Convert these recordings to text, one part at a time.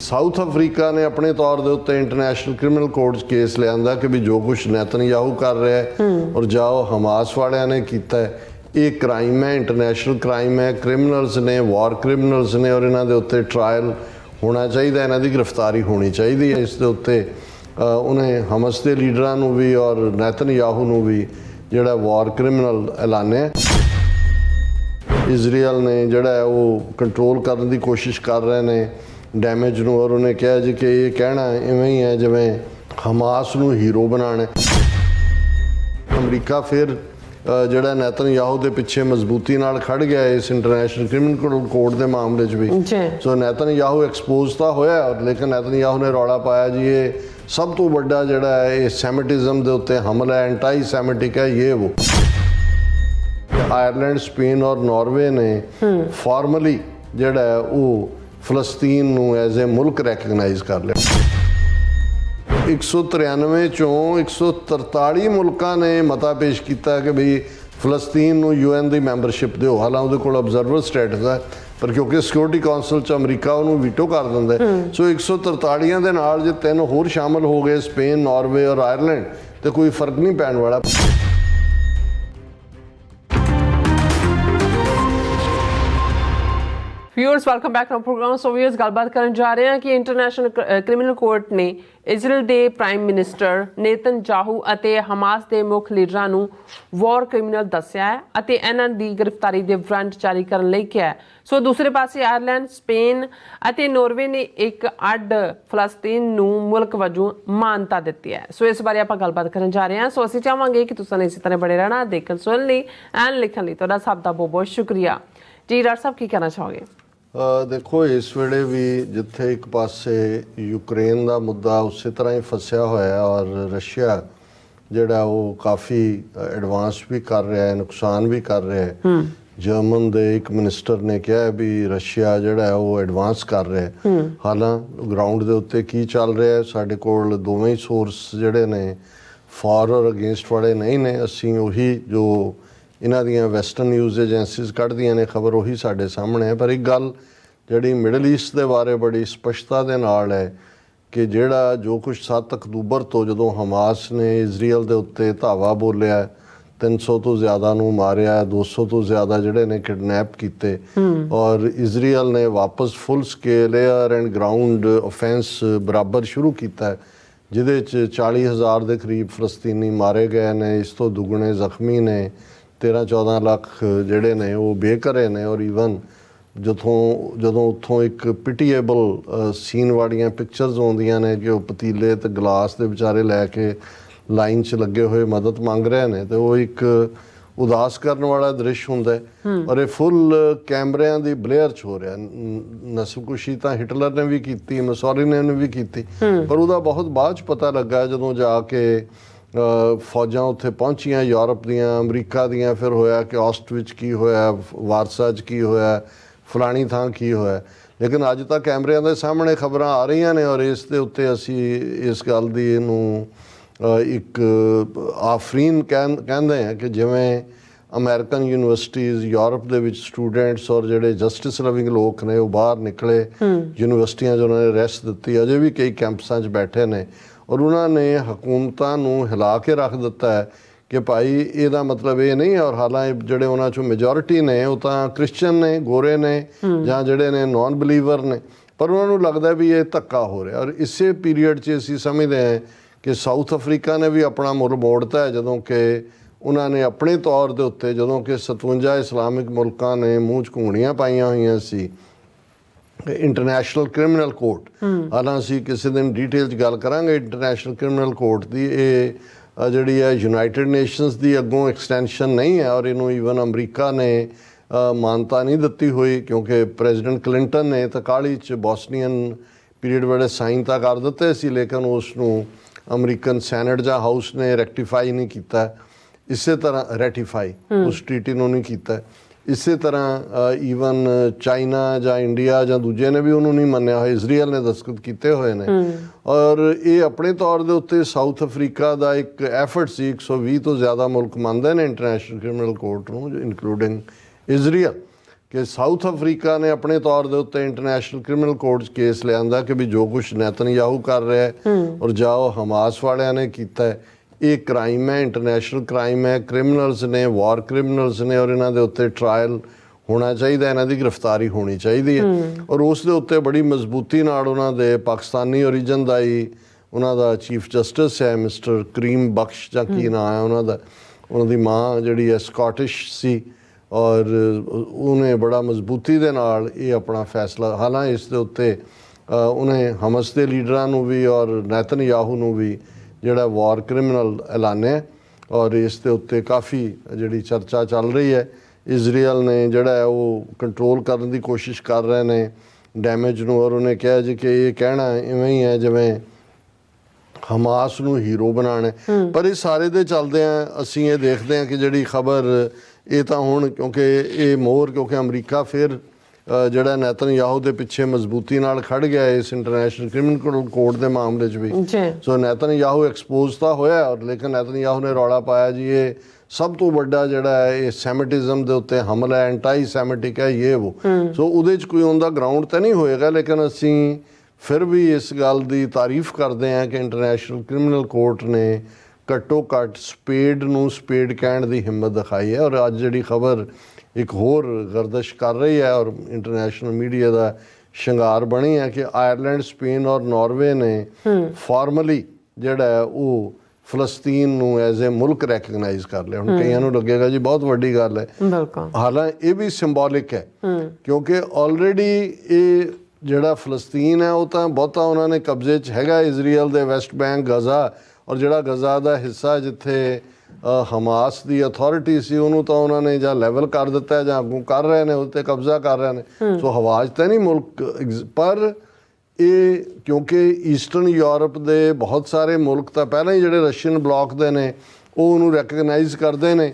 South Africa ਨੇ ਆਪਣੇ ਤੌਰ ਦੇ ਉੱਤੇ ਇੰਟਰਨੈਸ਼ਨਲ ਕ੍ਰਿਮੀਨਲ ਕੋਰਟ 'ਚ ਕੇਸ ਲਿਆਂਦਾ ਕਿ ਵੀ ਜੋ ਕੁਝ ਨੈਤਨਯਾਹੂ ਕਰ ਰਿਹਾ ਹੈ ਔਰ ਜਾਓ ਹਮਾਸ ਵਾਲਿਆਂ ਨੇ ਕੀਤਾ ਹੈ ਇਹ ਕ੍ਰਾਈਮ ਹੈ ਇੰਟਰਨੈਸ਼ਨਲ ਕ੍ਰਾਈਮ ਹੈ ਕ੍ਰਿਮੀਨਲਸ ਨੇ ਵਾਰ ਕ੍ਰਿਮੀਨਲਸ ਨੇ ਔਰ ਇਹਨਾਂ ਦੇ ਉੱਤੇ ਟ੍ਰਾਇਲ ਹੋਣਾ ਚਾਹੀਦਾ ਇਹਨਾਂ ਦੀ ਗ੍ਰਿਫਤਾਰੀ ਹੋਣੀ ਚਾਹੀਦੀ ਹੈ। ਇਸ ਦੇ ਉੱਤੇ ਉਹਨੇ ਹਮਸ ਦੇ ਲੀਡਰਾਂ ਨੂੰ ਵੀ ਔਰ ਨੈਤਨਯਾਹੂ ਨੂੰ ਵੀ ਜਿਹੜਾ ਵਾਰ ਕ੍ਰਿਮੀਨਲ ਐਲਾਨਿਆ ਇਜ਼ਰਾਈਲ ਨੇ ਜਿਹੜਾ ਉਹ ਕੰਟਰੋਲ ਕਰਨ ਦੀ ਕੋਸ਼ਿਸ਼ ਕਰ ਰਹੇ ਨੇ। ਡੈਮੇਜ ਨੂੰ ਔਰ ਉਹਨੇ ਕਿਹਾ ਜੀ ਕਿ ਇਹ ਕਹਿਣਾ ਇਵੇਂ ਹੀ ਹੈ ਜਿਵੇਂ ਹਮਾਸ ਨੂੰ ਹੀਰੋ ਬਣਾਉਣਾ ਹੈ। ਅਮਰੀਕਾ ਫਿਰ ਜਿਹੜਾ ਨੈਤਨਯਾਹੂ ਦੇ ਪਿੱਛੇ ਮਜ਼ਬੂਤੀ ਨਾਲ ਖੜ ਗਿਆ ਹੈ ਇਸ ਇੰਟਰਨੈਸ਼ਨਲ ਕ੍ਰਿਮੀਨਲ ਕੋਰਟ ਦੇ ਮਾਮਲੇ 'ਚ ਵੀ। ਸੋ ਨੈਤਨਯਾਹੂ ਐਕਸਪੋਜ਼ ਤਾਂ ਹੋਇਆ ਲੇਕਿਨ ਨੈਤਨਯਾਹੂ ਨੇ ਰੌਲਾ ਪਾਇਆ ਜੀ ਇਹ ਸਭ ਤੋਂ ਵੱਡਾ ਜਿਹੜਾ ਹੈ ਇਹ ਸੈਮਿਟਿਜ਼ਮ ਦੇ ਉੱਤੇ ਹਮਲਾ ਐਂਟਾਈ ਸੈਮਿਟਿਕ ਹੈ ਇਹ ਉਹ ਆਇਰਲੈਂਡ ਸਪੇਨ ਔਰ ਨਾਰਵੇ ਨੇ ਫਾਰਮਲੀ ਜਿਹੜਾ ਹੈ ਉਹ ਫਲਸਤੀਨ ਨੂੰ ਐਜ਼ ਅ ਮੁਲਕ ਰੈਕਗਨਾਈਜ਼ ਕਰ ਲਿਆ। 193 ਚੋਂ 143 ਮੁਲਕਾਂ ਨੇ ਮਤਾ ਪੇਸ਼ ਕੀਤਾ ਕਿ ਭਈ ਫਲਸਤੀਨ ਨੂੰ ਯੂਐਨ ਦੀ ਮੈਂਬਰਸ਼ਿਪ ਦਿਓ। ਹਾਲਾਂਕਿ ਉਹਦੇ ਕੋਲ ਆਬਜ਼ਰਵਰ ਸਟੇਟਸ ਹੈ ਪਰ ਕਿਉਂਕਿ ਸਿਕਿਉਰਿਟੀ ਕਾਉਂਸਲ ਚ ਅਮਰੀਕਾ ਉਹਨੂੰ ਵੀਟੋ ਕਰ ਦਿੰਦਾ। ਸੋ 143 ਦੇ ਨਾਲ ਜੇ ਤਿੰਨ ਹੋਰ ਸ਼ਾਮਲ ਹੋ ਗਏ ਸਪੇਨ ਨਾਰਵੇ ਔਰ ਆਇਰਲੈਂਡ ਤੇ ਕੋਈ ਫ਼ਰਕ ਨਹੀਂ ਪੈਣ ਵਾਲਾ। Viewers welcome back to program so viewers ਗੱਲਬਾਤ ਕਰਨ ਜਾ ਰਹੇ ਹਾਂ ਕਿ ਇੰਟਰਨੈਸ਼ਨਲ ਕ੍ਰਿਮੀਨਲ ਕੋਰਟ ਨੇ ਇਜ਼ਰਾਈਲ ਦੇ ਪ੍ਰਾਈਮ ਮਿਨਿਸਟਰ ਨੇਤਨ ਜਾਹੂ ਅਤੇ ਹਮਾਸ ਦੇ ਮੁੱਖ ਲੀਡਰਾਂ ਨੂੰ ਵਾਰ ਕ੍ਰਿਮੀਨਲ ਦੱਸਿਆ ਹੈ ਅਤੇ ਇਹਨਾਂ ਦੀ ਗ੍ਰਿਫਤਾਰੀ ਦੇ ਵਾਰੰਟ ਜਾਰੀ ਕਰਨ ਲਈ ਕਿਹਾ ਸੋ ਦੂਸਰੇ ਪਾਸੇ ਆਇਰਲੈਂਡ ਸਪੇਨ ਅਤੇ ਨਾਰਵੇ ਨੇ ਇੱਕ ਅੱਡ ਫਲਸਤੀਨ ਨੂੰ ਮੁਲਕ ਵਜੋਂ ਮਾਨਤਾ ਦਿੱਤੀ ਹੈ। ਸੋ ਇਸ ਬਾਰੇ ਆਪਾਂ ਗੱਲਬਾਤ ਕਰਨ ਜਾ ਰਹੇ ਹਾਂ। ਸੋ ਅਸੀਂ ਚਾਹਾਂਗੇ ਕਿ ਤੁਸੀਂ ਇਸੇ ਤਰ੍ਹਾਂ ਬੜੇ ਰਹਿਣਾ ਦੇਖਣ ਸੁਣਨ ਲਈ ਐਨ ਲਿਖਣ ਲਈ। ਤੁਹਾਡਾ ਸਭ ਦਾ ਬਹੁਤ ਬਹੁਤ ਸ਼ੁਕਰੀਆ। ਜੀ, ਡਾਕਟਰ ਸਾਹਿਬ, ਕੀ ਕਹਿਣਾ ਚਾਹੋਗੇ? ਦੇਖੋ ਇਸ ਵੇਲੇ ਵੀ ਜਿੱਥੇ ਇੱਕ ਪਾਸੇ ਯੂਕਰੇਨ ਦਾ ਮੁੱਦਾ ਉਸੇ ਤਰ੍ਹਾਂ ਹੀ ਫਸਿਆ ਹੋਇਆ ਹੈ ਔਰ ਰਸ਼ੀਆ ਜਿਹੜਾ ਉਹ ਕਾਫੀ ਐਡਵਾਂਸ ਵੀ ਕਰ ਰਿਹਾ ਹੈ ਨੁਕਸਾਨ ਵੀ ਕਰ ਰਿਹਾ ਹੈ। ਜਰਮਨ ਦੇ ਇੱਕ ਮਿਨਿਸਟਰ ਨੇ ਕਿਹਾ ਹੈ ਵੀ ਰਸ਼ੀਆ ਜਿਹੜਾ ਉਹ ਐਡਵਾਂਸ ਕਰ ਰਿਹਾ ਹੈ। ਹਾਲਾਂ ਗਰਾਊਂਡ ਦੇ ਉੱਤੇ ਕੀ ਚੱਲ ਰਿਹਾ ਹੈ? ਸਾਡੇ ਕੋਲ ਦੋਵੇਂ ਹੀ ਸੋਰਸ ਜਿਹੜੇ ਨੇ ਫਾਰ ਔਰ ਅਗੇਂਸਟ ਵਾਲੇ ਨਹੀਂ ਨੇ। ਅਸੀਂ ਉਹੀ ਜੋ ਇਹਨਾਂ ਦੀਆਂ ਵੈਸਟਰਨ ਨਿਊਜ਼ ਏਜੰਸੀਜ਼ ਕੱਢਦੀਆਂ ਨੇ ਖਬਰ ਉਹੀ ਸਾਡੇ ਸਾਹਮਣੇ ਹੈ। ਪਰ ਇੱਕ ਗੱਲ ਜਿਹੜੀ ਮਿਡਲ ਈਸਟ ਦੇ ਬਾਰੇ ਬੜੀ ਸਪਸ਼ਟਤਾ ਦੇ ਨਾਲ ਹੈ ਕਿ ਜਿਹੜਾ ਜੋ ਕੁਝ 7 ਅਕਤੂਬਰ ਤੋਂ ਜਦੋਂ ਹਮਾਸ ਨੇ ਇਜ਼ਰਾਈਲ ਦੇ ਉੱਤੇ ਧਾਵਾ ਬੋਲਿਆ 300 ਤੋਂ ਜ਼ਿਆਦਾ ਨੂੰ ਮਾਰਿਆ 200 ਤੋਂ ਜ਼ਿਆਦਾ ਜਿਹੜੇ ਨੇ ਕਿਡਨੈਪ ਕੀਤੇ ਔਰ ਇਜ਼ਰਾਈਲ ਨੇ ਵਾਪਸ full scale air and ground offence ਬਰਾਬਰ ਸ਼ੁਰੂ ਕੀਤਾ ਜਿਹਦੇ ਚ 40000 ਦੇ ਕਰੀਬ ਫਲਸਤੀਨੀ ਮਾਰੇ ਗਏ ਨੇ ਇਸ ਤੋਂ ਦੁੱਗਣੇ ਜ਼ਖਮੀ ਨੇ। 13 14 ਲੱਖ ਜਿਹੜੇ ਨੇ ਉਹ ਬੇਘਰੇ ਨੇ ਔਰ ਈਵਨ ਜਦੋਂ ਜਦੋਂ ਉੱਥੋਂ ਇੱਕ ਪਿਟੀਏਬਲ ਸੀਨ ਵਾਲੀਆਂ ਪਿਕਚਰਸ ਆਉਂਦੀਆਂ ਨੇ ਕਿ ਉਹ ਪਤੀਲੇ ਤੇ ਗਲਾਸ ਦੇ ਵਿਚਾਰੇ ਲੈ ਕੇ ਲਾਈਨ 'ਚ ਲੱਗੇ ਹੋਏ ਮਦਦ ਮੰਗ ਰਹੇ ਨੇ ਤੇ ਉਹ ਇੱਕ ਉਦਾਸ ਕਰਨ ਵਾਲਾ ਦ੍ਰਿਸ਼ ਹੁੰਦਾ ਹੈ। ਔਰ ਇਹ ਫੁੱਲ ਕੈਮਰਿਆਂ ਦੀ ਬਲੇਅਰ ਚ ਹੋ ਰਿਹਾ। ਨਸਲਕੁਸ਼ੀ ਤਾਂ ਹਿਟਲਰ ਨੇ ਵੀ ਕੀਤੀ ਮਸੋਲਿਨੀ ਨੇ ਵੀ ਕੀਤੀ। ਪਰ ਉਹਦਾ ਬਹੁਤ ਬਾਅਦ ਚ ਪਤਾ ਲੱਗਾ ਜਦੋਂ ਜਾ ਕੇ ਫੌਜਾਂ ਉੱਥੇ ਪਹੁੰਚੀਆਂ ਯੂਰਪ ਦੀਆਂ ਅਮਰੀਕਾ ਦੀਆਂ ਫਿਰ ਹੋਇਆ ਕਿ ਆਸਟ ਵਿੱਚ ਕੀ ਹੋਇਆ ਵਾਰਸਾ 'ਚ ਕੀ ਹੋਇਆ ਫਲਾਣੀ ਥਾਂ ਕੀ ਹੋਇਆ। ਲੇਕਿਨ ਅੱਜ ਤੱਕ ਕੈਮਰਿਆਂ ਦੇ ਸਾਹਮਣੇ ਖਬਰਾਂ ਆ ਰਹੀਆਂ ਨੇ ਔਰ ਇਸ ਦੇ ਉੱਤੇ ਅਸੀਂ ਇਸ ਗੱਲ ਦੀ ਇਹਨੂੰ ਇੱਕ ਆਫਰੀਨ ਕਹਿੰ- ਕਹਿੰਦੇ ਆ ਕਿ ਜਿਵੇਂ ਅਮਰੀਕਨ ਯੂਨੀਵਰਸਿਟੀਜ਼ ਯੂਰਪ ਦੇ ਵਿੱਚ ਸਟੂਡੈਂਟਸ ਔਰ ਜਿਹੜੇ ਜਸਟਿਸ ਲਵਿੰਗ ਲੋਕ ਨੇ ਉਹ ਬਾਹਰ ਨਿਕਲੇ। ਯੂਨੀਵਰਸਿਟੀਆਂ 'ਚ ਉਹਨਾਂ ਨੇ ਰੈਸਟ ਦਿੱਤੀ। ਅਜੇ ਵੀ ਕਈ ਕੈਂਪਸਾਂ 'ਚ ਬੈਠੇ ਨੇ। ਔਰ ਉਹਨਾਂ ਨੇ ਹਕੂਮਤਾਂ ਨੂੰ ਹਿਲਾ ਕੇ ਰੱਖ ਦਿੱਤਾ ਹੈ ਕਿ ਭਾਈ ਇਹਦਾ ਮਤਲਬ ਇਹ ਨਹੀਂ ਔਰ ਹਾਲਾਂਕਿ ਜਿਹੜੇ ਉਹਨਾਂ 'ਚੋਂ ਮੈਜੋਰਿਟੀ ਨੇ ਉਹ ਤਾਂ ਕ੍ਰਿਸਚੀਅਨ ਨੇ ਗੋਰੇ ਨੇ ਜਾਂ ਜਿਹੜੇ ਨੇ ਨਾਨ ਬਲੀਵਰ ਨੇ। ਪਰ ਉਹਨਾਂ ਨੂੰ ਲੱਗਦਾ ਵੀ ਇਹ ਧੱਕਾ ਹੋ ਰਿਹਾ ਔਰ ਇਸੇ ਪੀਰੀਅਡ 'ਚ ਅਸੀਂ ਸਮਝਦੇ ਹਾਂ ਕਿ ਸਾਊਥ ਅਫਰੀਕਾ ਨੇ ਵੀ ਆਪਣਾ ਮੁੜ ਮੋੜਤਾ ਹੈ ਜਦੋਂ ਕਿ ਉਹਨਾਂ ਨੇ ਆਪਣੇ ਤੌਰ ਦੇ ਉੱਤੇ ਜਦੋਂ ਕਿ 57 ਇਸਲਾਮਿਕ ਮੁਲਕਾਂ ਨੇ ਮੂੰਹ 'ਚ ਘੂਣੀਆਂ ਪਾਈਆਂ ਹੋਈਆਂ ਸੀ ਇੰਟਰਨੈਸ਼ਨਲ ਕ੍ਰਿਮੀਨਲ ਕੋਰਟ ਹਾਲਾਂ ਅਸੀਂ ਕਿਸੇ ਦਿਨ ਡਿਟੇਲ 'ਚ ਗੱਲ ਕਰਾਂਗੇ ਇੰਟਰਨੈਸ਼ਨਲ ਕ੍ਰਿਮੀਨਲ ਕੋਰਟ ਦੀ। ਇਹ ਜਿਹੜੀ ਹੈ ਯੂਨਾਈਟਿਡ ਨੇਸ਼ਨਸ ਦੀ ਅੱਗੋਂ ਐਕਸਟੈਂਸ਼ਨ ਨਹੀਂ ਹੈ ਔਰ ਇਹਨੂੰ ਈਵਨ ਅਮਰੀਕਾ ਨੇ ਮਾਨਤਾ ਨਹੀਂ ਦਿੱਤੀ ਹੋਈ ਕਿਉਂਕਿ ਪ੍ਰੈਜ਼ੀਡੈਂਟ ਕਲਿੰਟਨ ਨੇ ਤਾਂ ਕਾਲੀ 'ਚ ਬੋਸਨੀਅਨ ਪੀਰੀਅਡ ਵੇਲੇ ਸਾਈਨ ਤਾਂ ਕਰ ਦਿੱਤੇ ਸੀ, ਲੇਕਿਨ ਉਸ ਨੂੰ ਅਮਰੀਕਨ ਸੈਨੇਟ ਜਾਂ ਹਾਊਸ ਨੇ ਰੈਕਟੀਫਾਈ ਨਹੀਂ ਕੀਤਾ। ਇਸੇ ਤਰ੍ਹਾਂ ਰੈਟੀਫਾਈ ਉਸ ਟ੍ਰੀਟੀ ਨੂੰ ਨਹੀਂ ਕੀਤਾ। ਇਸੇ ਤਰ੍ਹਾਂ ਈਵਨ ਚਾਈਨਾ ਜਾਂ ਇੰਡੀਆ ਜਾਂ ਦੂਜੇ ਨੇ ਵੀ ਉਹਨੂੰ ਨਹੀਂ ਮੰਨਿਆ ਹੋਇਆ ਇਜ਼ਰਾਈਲ ਨੇ ਦਸਤਖਤ ਕੀਤੇ ਹੋਏ ਨੇ। ਔਰ ਇਹ ਆਪਣੇ ਤੌਰ ਦੇ ਉੱਤੇ ਸਾਊਥ ਅਫਰੀਕਾ ਦਾ ਇੱਕ ਐਫਰਟ ਸੀ 120 ਤੋਂ ਜ਼ਿਆਦਾ ਮੁਲਕ ਮੰਨਦੇ ਨੇ ਇੰਟਰਨੈਸ਼ਨਲ ਕ੍ਰਿਮੀਨਲ ਕੋਰਟ ਨੂੰ ਇਨਕਲੂਡਿੰਗ ਇਜ਼ਰਾਈਲ ਕਿ ਸਾਊਥ ਅਫਰੀਕਾ ਨੇ ਆਪਣੇ ਤੌਰ ਦੇ ਉੱਤੇ ਇੰਟਰਨੈਸ਼ਨਲ ਕ੍ਰਿਮੀਨਲ ਕੋਰਟ 'ਚ ਕੇਸ ਲਿਆਂਦਾ ਕਿ ਵੀ ਜੋ ਕੁਝ ਨੈਤਨਯਾਹੂ ਕਰ ਰਿਹਾ ਹੈ। ਔਰ ਜਾਓ ਹਮਾਸ ਵਾਲਿਆਂ ਨੇ ਕੀਤਾ ਹੈ। ਇਹ ਕ੍ਰਾਈਮ ਹੈ ਇੰਟਰਨੈਸ਼ਨਲ ਕ੍ਰਾਈਮ ਹੈ ਕ੍ਰਿਮੀਨਲਸ ਨੇ ਵਾਰ ਕ੍ਰਿਮੀਨਲਸ ਨੇ ਔਰ ਇਹਨਾਂ ਦੇ ਉੱਤੇ ਟ੍ਰਾਇਲ ਹੋਣਾ ਚਾਹੀਦਾ ਇਹਨਾਂ ਦੀ ਗ੍ਰਿਫਤਾਰੀ ਹੋਣੀ ਚਾਹੀਦੀ ਹੈ। ਔਰ ਉਸ ਦੇ ਉੱਤੇ ਬੜੀ ਮਜ਼ਬੂਤੀ ਨਾਲ ਉਹਨਾਂ ਦੇ ਪਾਕਿਸਤਾਨੀ origin ਦਾ ਹੀ ਉਹਨਾਂ ਦਾ ਚੀਫ ਜਸਟਿਸ ਹੈ ਮਿਸਟਰ ਕਰੀਮ ਬਖਸ਼ ਜਾਂ ਕੀ ਨਾਮ ਹੈ ਉਹਨਾਂ ਦਾ ਉਹਨਾਂ ਦੀ ਮਾਂ ਜਿਹੜੀ ਹੈ ਸਕਾਟਿਸ਼ ਸੀ ਔਰ ਉਹਨੇ ਬੜਾ ਮਜ਼ਬੂਤੀ ਦੇ ਨਾਲ ਇਹ ਆਪਣਾ ਫੈਸਲਾ ਹਾਲਾਂਕਿ ਇਸ ਦੇ ਉੱਤੇ ਉਹਨੇ ਹਮਸ ਦੇ ਲੀਡਰਾਂ ਨੂੰ ਵੀ ਔਰ ਨੈਤਨਯਾਹੂ ਨੂੰ ਵੀ ਜਿਹੜਾ ਵਾਰ ਕ੍ਰਿਮੀਨਲ ਐਲਾਨਿਆ ਔਰ ਇਸ ਦੇ ਉੱਤੇ ਕਾਫੀ ਜਿਹੜੀ ਚਰਚਾ ਚੱਲ ਰਹੀ ਹੈ। ਇਜ਼ਰਾਈਲ ਨੇ ਜਿਹੜਾ ਹੈ ਉਹ ਕੰਟਰੋਲ ਕਰਨ ਦੀ ਕੋਸ਼ਿਸ਼ ਕਰ ਰਹੇ ਨੇ। ਡੈਮੇਜ ਨੂੰ ਔਰ ਉਹਨੇ ਕਿਹਾ ਜੀ ਕਿ ਇਹ ਕਹਿਣਾ ਇਵੇਂ ਹੀ ਹੈ ਜਿਵੇਂ ਹਮਾਸ ਨੂੰ ਹੀਰੋ ਬਣਾਉਣਾ ਹੈ। ਪਰ ਇਹ ਸਾਰੇ ਦੇ ਚੱਲਦੇ ਆ ਅਸੀਂ ਇਹ ਦੇਖਦੇ ਆ ਕਿ ਜਿਹੜੀ ਖਬਰ ਇਹ ਤਾਂ ਹੁਣ ਕਿਉਂਕਿ ਇਹ ਮੋਹਰ ਕਿਉਂਕਿ ਅਮਰੀਕਾ ਫਿਰ ਜਿਹੜਾ ਨੈਤਨਯਾਹੂ ਦੇ ਪਿੱਛੇ ਮਜ਼ਬੂਤੀ ਨਾਲ ਖੜ ਗਿਆ ਇਸ ਇੰਟਰਨੈਸ਼ਨਲ ਕ੍ਰਿਮੀਨਲ ਕੋਰਟ ਦੇ ਮਾਮਲੇ 'ਚ ਵੀ। ਸੋ ਨੈਤਨਯਾਹੂ ਐਕਸਪੋਜ਼ ਤਾਂ ਹੋਇਆ ਔਰ ਲੇਕਿਨ ਨੈਤਨਯਾਹੂ ਨੇ ਰੌਲਾ ਪਾਇਆ ਜੀ ਇਹ ਸਭ ਤੋਂ ਵੱਡਾ ਜਿਹੜਾ ਹੈ ਇਹ ਸੈਮਿਟਿਜ਼ਮ ਦੇ ਉੱਤੇ ਹਮਲਾ ਐਂਟਾਈ ਸੈਮਿਟਿਕ ਹੈ ਇਹ ਉਹ। ਸੋ ਉਹਦੇ 'ਚ ਕੋਈ ਉਹਦਾ ਗਰਾਊਂਡ ਤਾਂ ਨਹੀਂ ਹੋਏਗਾ ਲੇਕਿਨ ਅਸੀਂ ਫਿਰ ਵੀ ਇਸ ਗੱਲ ਦੀ ਤਾਰੀਫ ਕਰਦੇ ਹਾਂ ਕਿ ਇੰਟਰਨੈਸ਼ਨਲ ਕ੍ਰਿਮੀਨਲ ਕੋਰਟ ਨੇ ਘੱਟੋ ਘੱਟ ਸਪੇਡ ਨੂੰ ਸਪੇਡ ਕਹਿਣ ਦੀ ਹਿੰਮਤ ਦਿਖਾਈ ਹੈ। ਔਰ ਅੱਜ ਜਿਹੜੀ ਖਬਰ ਇੱਕ ਹੋਰ ਗਰਦਸ਼ ਕਰ ਰਹੀ ਹੈ ਔਰ ਇੰਟਰਨੈਸ਼ਨਲ ਮੀਡੀਆ ਦਾ ਸ਼ਿੰਗਾਰ ਬਣੀ ਹੈ ਕਿ ਆਇਰਲੈਂਡ ਸਪੇਨ ਔਰ ਨਾਰਵੇ ਨੇ ਫਾਰਮਲੀ ਜਿਹੜਾ ਹੈ ਉਹ ਫਲਸਤੀਨ ਨੂੰ ਐਜ਼ ਅ ਮੁਲਕ ਰੈਕਗਨਾਈਜ਼ ਕਰ ਲਿਆ। ਹੁਣ ਕਈਆਂ ਨੂੰ ਲੱਗੇਗਾ ਜੀ ਬਹੁਤ ਵੱਡੀ ਗੱਲ ਹੈ। ਬਿਲਕੁਲ। ਹਾਲਾਂਕਿ ਇਹ ਵੀ ਸਿੰਬੋਲਿਕ ਹੈ ਕਿਉਂਕਿ ਆਲਰੇਡੀ ਇਹ ਜਿਹੜਾ ਫਲਸਤੀਨ ਹੈ ਉਹ ਤਾਂ ਬਹੁਤਾ ਉਹਨਾਂ ਨੇ ਕਬਜ਼ੇ 'ਚ ਹੈਗਾ। ਇਜ਼ਰਾਈਲ ਦੇ ਵੈਸਟ ਬੈਂਕ ਗਜ਼ਾ ਔਰ ਜਿਹੜਾ ਗਜ਼ਾ ਦਾ ਹਿੱਸਾ ਜਿੱਥੇ ਹਮਾਸ ਦੀ ਅਥਾਰਟੀ ਸੀ ਉਹਨੂੰ ਤਾਂ ਉਹਨਾਂ ਨੇ ਜਾਂ ਲੈਵਲ ਕਰ ਦਿੱਤਾ ਜਾਂ ਅੱਗੋਂ ਕਰ ਰਹੇ ਨੇ ਉਹ ਤੇ ਕਬਜ਼ਾ ਕਰ ਰਹੇ ਨੇ। ਸੋ ਹਵਾਜ ਤਾਂ ਨਹੀਂ ਮੁਲਕ ਪਰ ਇਹ ਕਿਉਂਕਿ ਈਸਟਰਨ ਯੂਰਪ ਦੇ ਬਹੁਤ ਸਾਰੇ ਮੁਲਕ ਤਾਂ ਪਹਿਲਾਂ ਹੀ ਜਿਹੜੇ ਰਸ਼ੀਅਨ ਬਲੌਕ ਦੇ ਨੇ ਉਹ ਉਹਨੂੰ ਰੈਕਗਨਾਈਜ਼ ਕਰਦੇ ਨੇ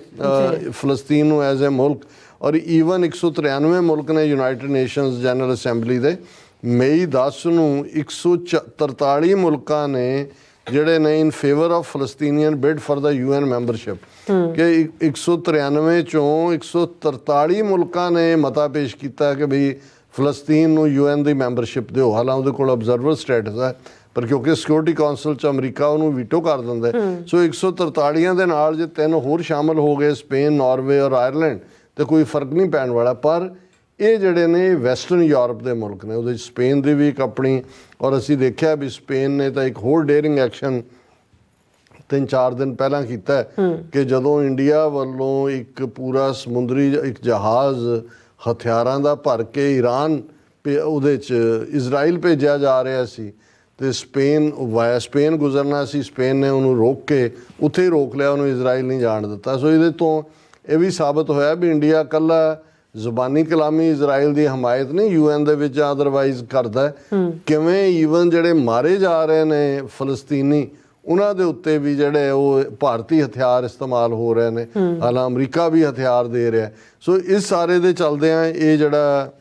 ਫਲਸਤੀਨ ਨੂੰ ਐਜ਼ ਅ ਮੁਲਕ। ਔਰ ਈਵਨ 193 ਮੁਲਕ ਨੇ ਯੂਨਾਈਟਿਡ ਨੇਸ਼ਨਸ ਜਨਰਲ ਅਸੈਂਬਲੀ ਦੇ ਮਈ 10 ਨੂੰ 143 ਮੁਲਕਾਂ ਨੇ ਜਿਹੜੇ ਨੇ in favour of Palestinian bid for the UN membership ਕਿ ਇੱਕ- 193 ਚੋਂ 143 ਮੁਲਕਾਂ ਨੇ ਮਤਾ ਪੇਸ਼ ਕੀਤਾ ਕਿ ਵੀ ਫਲਸਤੀਨ ਨੂੰ ਯੂਐਨ ਦੀ ਮੈਂਬਰਸ਼ਿਪ ਦਿਓ ਹਾਲਾਂ ਉਹਦੇ ਕੋਲ ਆਬਜ਼ਰਵਰ ਸਟੇਟਸ ਹੈ ਪਰ ਕਿਉਂਕਿ ਸਿਕਿਉਰਿਟੀ ਕਾਉਂਸਲ ਚ ਅਮਰੀਕਾ ਉਹਨੂੰ ਵੀਟੋ ਕਰ ਦਿੰਦਾ। ਸੋ 143 ਦੇ ਨਾਲ ਜੇ ਤਿੰਨ ਹੋਰ ਸ਼ਾਮਲ ਹੋ ਗਏ ਸਪੇਨ ਨਾਰਵੇ ਔਰ ਆਇਰਲੈਂਡ ਤੇ ਕੋਈ ਫ਼ਰਕ ਨਹੀਂ ਪੈਣ ਵਾਲਾ ਪਰ ਇਹ ਜਿਹੜੇ ਨੇ ਵੈਸਟਰਨ ਯੂਰਪ ਦੇ ਮੁਲਕ ਨੇ ਉਹਦੇ 'ਚ ਸਪੇਨ ਦੀ ਵੀ ਇੱਕ ਆਪਣੀ ਔਰ ਅਸੀਂ ਦੇਖਿਆ ਵੀ ਸਪੇਨ ਨੇ ਤਾਂ ਇੱਕ ਹੋਰ ਡੇਅਰਿੰਗ ਐਕਸ਼ਨ ਤਿੰਨ ਚਾਰ ਦਿਨ ਪਹਿਲਾਂ ਕੀਤਾ ਕਿ ਜਦੋਂ ਇੰਡੀਆ ਵੱਲੋਂ ਇੱਕ ਪੂਰਾ ਸਮੁੰਦਰੀ ਇੱਕ ਜਹਾਜ਼ ਹਥਿਆਰਾਂ ਦਾ ਭਰ ਕੇ ਈਰਾਨ ਭੇ- ਉਹਦੇ ਚ ਇਜ਼ਰਾਈਲ ਭੇਜਿਆ ਜਾ ਰਿਹਾ ਸੀ ਤੇ ਸਪੇਨ ਵਾਇਆ ਸਪੇਨ ਗੁਜ਼ਰਨਾ ਸੀ ਸਪੇਨ ਨੇ ਉਹਨੂੰ ਰੋਕ ਕੇ ਉੱਥੇ ਹੀ ਰੋਕ ਲਿਆ ਉਹਨੂੰ ਇਜ਼ਰਾਈਲ ਨਹੀਂ ਜਾਣ ਦਿੱਤਾ। ਸੋ ਇਹਦੇ ਤੋਂ ਇਹ ਵੀ ਸਾਬਤ ਹੋਇਆ ਵੀ ਇੰਡੀਆ ਕੱਲਾ ਜ਼ੁਬਾਨੀ ਕਲਾਮੀ ਇਜ਼ਰਾਈਲ ਦੀ ਹਮਾਇਤ ਨਹੀਂ ਯੂਐਨ ਦੇ ਵਿੱਚ ਅਦਰਵਾਈਜ਼ ਕਰਦਾ। ਕਿਵੇਂ ਈਵਨ ਜਿਹੜੇ ਮਾਰੇ ਜਾ ਰਹੇ ਨੇ ਫਲਸਤੀਨੀ ਉਹਨਾਂ ਦੇ ਉੱਤੇ ਵੀ ਜਿਹੜੇ ਉਹ ਭਾਰਤੀ ਹਥਿਆਰ ਇਸਤੇਮਾਲ ਹੋ ਰਹੇ ਨੇ। ਹਾਲਾਂ ਅਮਰੀਕਾ ਵੀ ਹਥਿਆਰ ਦੇ ਰਿਹਾ। ਸੋ ਇਸ ਸਾਰੇ ਦੇ ਚੱਲਦੇ ਆ ਇਹ ਜਿਹੜਾ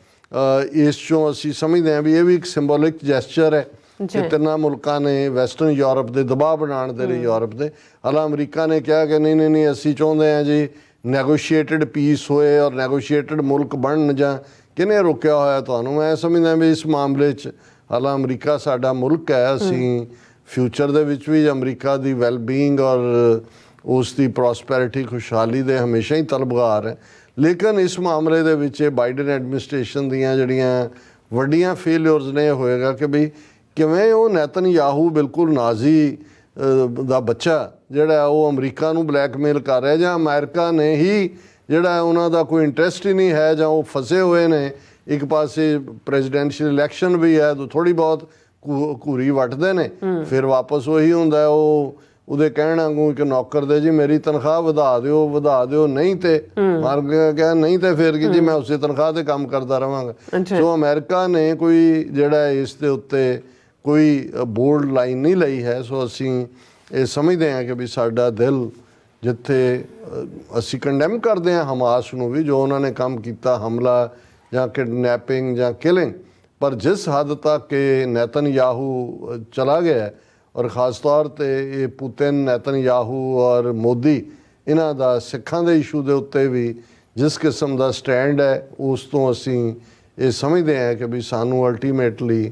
ਇਸ ਚੋਂ ਅਸੀਂ ਸਮਝਦੇ ਹਾਂ ਵੀ ਇਹ ਵੀ ਇੱਕ ਸਿੰਬੋਲਿਕ ਜੈਸਚਰ ਹੈ ਕਿ ਤਿੰਨਾਂ ਮੁਲਕਾਂ ਨੇ ਵੈਸਟਰਨ ਯੂਰਪ ਦੇ ਦਬਾਅ ਬਣਾਉਣ ਦੇ ਲਈ ਯੂਰਪ ਦੇ। ਹਾਲਾਂ ਅਮਰੀਕਾ ਨੇ ਕਿਹਾ ਕਿ ਨਹੀਂ ਨਹੀਂ ਨਹੀਂ ਅਸੀਂ ਚਾਹੁੰਦੇ ਹਾਂ ਜੀ ਨੈਗੋਸ਼ੀਏਟਡ ਪੀਸ ਹੋਏ ਔਰ ਨੈਗੋਸ਼ੀਏਟਡ ਮੁਲਕ ਬਣਨ ਜਾਂ ਕਿਹਨੇ ਰੋਕਿਆ ਹੋਇਆ ਤੁਹਾਨੂੰ? ਮੈਂ ਸਮਝਦਾ ਵੀ ਇਸ ਮਾਮਲੇ 'ਚ ਹਾਲਾਂ ਅਮਰੀਕਾ ਸਾਡਾ ਮੁਲਕ ਹੈ। ਅਸੀਂ ਫਿਊਚਰ ਦੇ ਵਿੱਚ ਵੀ ਅਮਰੀਕਾ ਦੀ ਵੈਲ-ਬੀਇੰਗ ਔਰ ਉਸ ਦੀ ਪ੍ਰੋਸਪੈਰਿਟੀ ਖੁਸ਼ਹਾਲੀ ਦੇ ਹਮੇਸ਼ਾ ਹੀ ਤਲਬਗਾਰ ਹੈ। ਲੇਕਿਨ ਇਸ ਮਾਮਲੇ ਦੇ ਵਿੱਚ ਇਹ ਬਾਈਡਨ ਐਡਮਿਨਿਸਟ੍ਰੇਸ਼ਨ ਦੀਆਂ ਜਿਹੜੀਆਂ ਵੱਡੀਆਂ ਫੇਲਿਅਰਸ ਨੇ, ਇਹ ਹੋਏਗਾ ਕਿ ਵੀ ਕਿਵੇਂ ਉਹ ਨੈਤਨ ਨੈਤਨਯਾਹੂ ਬਿਲਕੁਲ ਨਾਜ਼ੀ ਦਾ ਬੱਚਾ ਜਿਹੜਾ ਉਹ ਅਮਰੀਕਾ ਨੂੰ ਬਲੈਕਮੇਲ ਕਰ ਰਿਹਾ ਜਾਂ ਅਮਰੀਕਾ ਨੇ ਹੀ ਜਿਹੜਾ ਉਹਨਾਂ ਦਾ ਕੋਈ ਇੰਟਰਸਟ ਹੀ ਨਹੀਂ ਹੈ ਜਾਂ ਉਹ ਫਸੇ ਹੋਏ ਨੇ ਇੱਕ ਪਾਸੇ ਪ੍ਰੈਜ਼ੀਡੈਂਸ਼ੀਅਲ ਇਲੈਕਸ਼ਨ ਵੀ ਹੈ ਤਾਂ ਥੋੜੀ ਬਹੁਤ ਘੂਰੀ ਵੱਟਦੇ ਨੇ। ਫਿਰ ਵਾਪਸ ਉਹੀ ਹੁੰਦਾ ਉਹ ਉਹਦੇ ਕਹਿਣ ਵਾਂਗੂ ਇੱਕ ਨੌਕਰ ਦੇ ਜੀ ਮੇਰੀ ਤਨਖਾਹ ਵਧਾ ਦਿਓ ਵਧਾ ਦਿਓ ਨਹੀਂ ਤੇ ਮਾਰ ਕੇ ਕਿਹਾ ਨਹੀਂ ਤੇ ਫਿਰ ਕੀ ਜੀ ਮੈਂ ਉਸੇ ਤਨਖਾਹ ਤੇ ਕੰਮ ਕਰਦਾ ਰਵਾਂਗਾ। ਸੋ ਅਮਰੀਕਾ ਨੇ ਕੋਈ ਜਿਹੜਾ ਇਸ ਦੇ ਉੱਤੇ ਕੋਈ ਬੋਲਡ ਲਾਈਨ ਨਹੀਂ ਲਈ ਹੈ ਸੋ ਅਸੀਂ ਇਹ ਸਮਝਦੇ ਹਾਂ ਕਿ ਵੀ ਸਾਡਾ ਦਿਲ ਜਿੱਥੇ ਅਸੀਂ ਕੰਡੈਮ ਕਰਦੇ ਹਾਂ ਹਮਾਸ ਨੂੰ ਵੀ ਜੋ ਉਹਨਾਂ ਨੇ ਕੰਮ ਕੀਤਾ ਹਮਲਾ ਜਾਂ ਕਿਡਨੈਪਿੰਗ ਜਾਂ ਕਿਲਿੰਗ ਪਰ ਜਿਸ ਹੱਦ ਤੱਕ ਇਹ ਨੈਤਨਯਾਹੂ ਅ, ਚਲਾ ਗਿਆ ਔਰ ਖਾਸ ਤੌਰ ਤੇ ਇਹ ਪੁਤਿਨ ਨੈਤਨਯਾਹੂ ਔਰ ਮੋਦੀ ਇਹਨਾਂ ਦਾ ਸਿੱਖਾਂ ਦੇ ਇਸ਼ੂ ਦੇ ਉੱਤੇ ਵੀ ਜਿਸ ਕਿਸਮ ਦਾ ਸਟੈਂਡ ਹੈ ਉਸ ਤੋਂ ਅਸੀਂ ਇਹ ਸਮਝਦੇ ਹਾਂ ਕਿ ਵੀ ਸਾਨੂੰ ਅਲਟੀਮੇਟਲੀ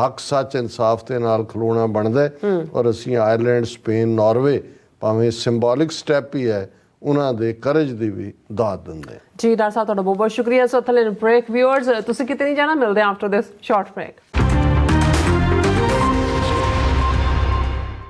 ਹੱਕ ਸੱਚ ਇਨਸਾਫ ਦੇ ਨਾਲ ਖਲੋਣਾ ਬਣਦਾ ਹੈ ਔਰ ਅਸੀਂ ਆਇਰਲੈਂਡ ਸਪੇਨ ਨਾਰਵੇ ਭਾਵੇਂ ਸਿੰਬੋਲਿਕ ਸਟੈਪ ਹੀ ਹੈ ਉਹਨਾਂ ਦੇ ਕਰਜ ਦੀ ਵੀ ਦਾਤ ਦਿੰਦੇ ਜੀ ਡਾਕਟਰ ਸਾਹਿਬ ਤੁਹਾਡਾ ਬਹੁਤ ਬਹੁਤ ਸ਼ੁਕਰੀਆ। ਸੋ ਥਲੇ ਬ੍ਰੇਕ ਵਿਊਅਰਸ ਤੁਸੀਂ ਕਿਤੇ ਨਹੀਂ ਜਾਣਾ? ਮਿਲਦੇ ਆਫਟਰ ਦਿਸ ਸ਼ਾਰਟ ਬ੍ਰੇਕ